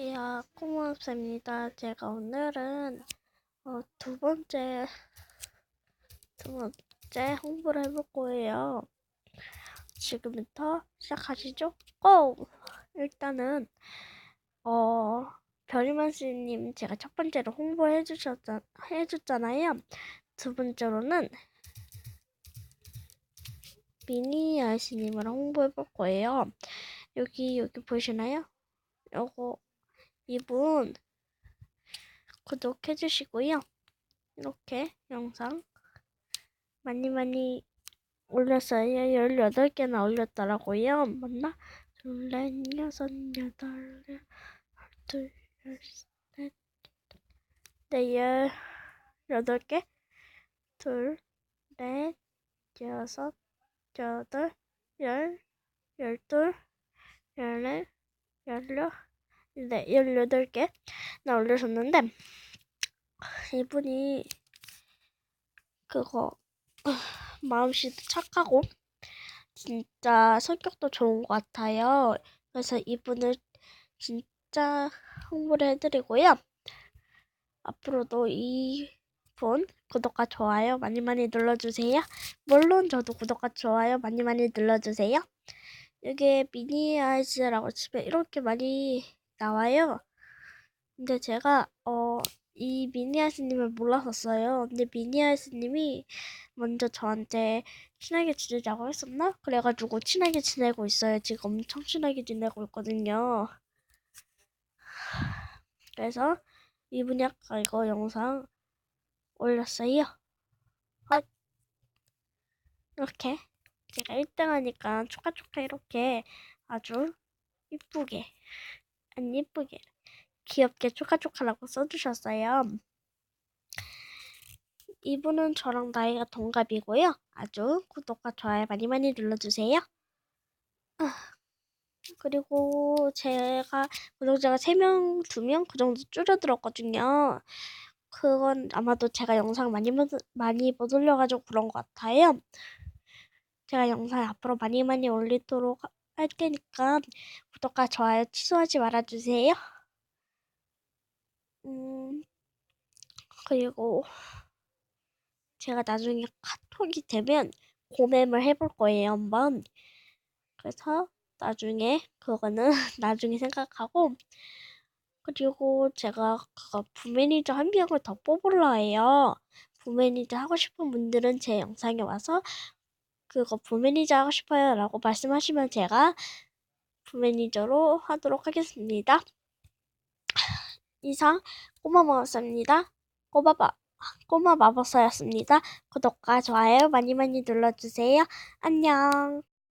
안녕하세요. 꼬마업사입니다. 제가 오늘은 어, 두 번째 두 번째 홍보를 해볼 거예요. 지금부터 시작하시죠. 고! 일단은 어 별이만 씨님 제가 첫 번째로 홍보해 주셨잖 해줬잖아요. 두 번째로는 미니 아이씨님을 홍보해 볼 거예요. 여기 여기 보이시나요? 요거 이분 구독해 주시고요. 이렇게 영상 많이 많이 올렸어요. 18개나 올렸더라고요. 맞나? 둘, 넷, 여섯, 여덟, 둘, 셋, 네, 열, 여덟 개? 둘, 넷, 여섯, 여덟, 열, 열둘, 열넷, 열여, 네, 열여덟 개나 올려줬는데, 이분이, 그거, 마음씨도 착하고, 진짜 성격도 좋은 것 같아요. 그래서 이분을 진짜 홍보를 해드리고요. 앞으로도 이분 구독과 좋아요 많이 많이 눌러주세요. 물론 저도 구독과 좋아요 많이 많이 눌러주세요. 여기에 미니 아이즈라고 치면 이렇게 많이 나와요. 근데 제가 어 이 미니 아이즈님을 몰랐었어요. 근데 미니 아이즈님이 먼저 저한테 친하게 지내자고 했었나? 그래가지고 친하게 지내고 있어요. 지금 엄청 친하게 지내고 있거든요. 그래서 이분이 아까 이거 영상 올렸어요. 헛. 이렇게 제가 1등 하니까 축하 이렇게 아주 이쁘게 안 이쁘게 귀엽게 축하라고 써주셨어요. 이분은 저랑 나이가 동갑이고요. 아주 구독과 좋아요 많이 많이 눌러주세요. 아, 그리고 제가 구독자가 3명, 2명 그 정도 줄어들었거든요. 그건 아마도 제가 영상 많이 못, 많이 못 올려가지고 그런 것 같아요. 제가 영상 앞으로 많이 많이 올리도록 할 테니까 구독과 좋아요 취소하지 말아주세요. 음, 그리고 제가 나중에 카톡이 되면 고mem을 해볼 거예요, 한번. 그래서 나중에 그거는 나중에 생각하고 그리고 제가 그거 부매니저 한 명을 더 뽑으려 해요. 부매니저 하고 싶은 분들은 제 영상에 와서 그거 부매니저 하고 싶어요 라고 말씀하시면 제가 부매니저로 하도록 하겠습니다. 이상 꼬마 마법사입니다. 꼬마바 꼬마 마법사였습니다. 구독과 좋아요 많이 많이 눌러주세요. 안녕.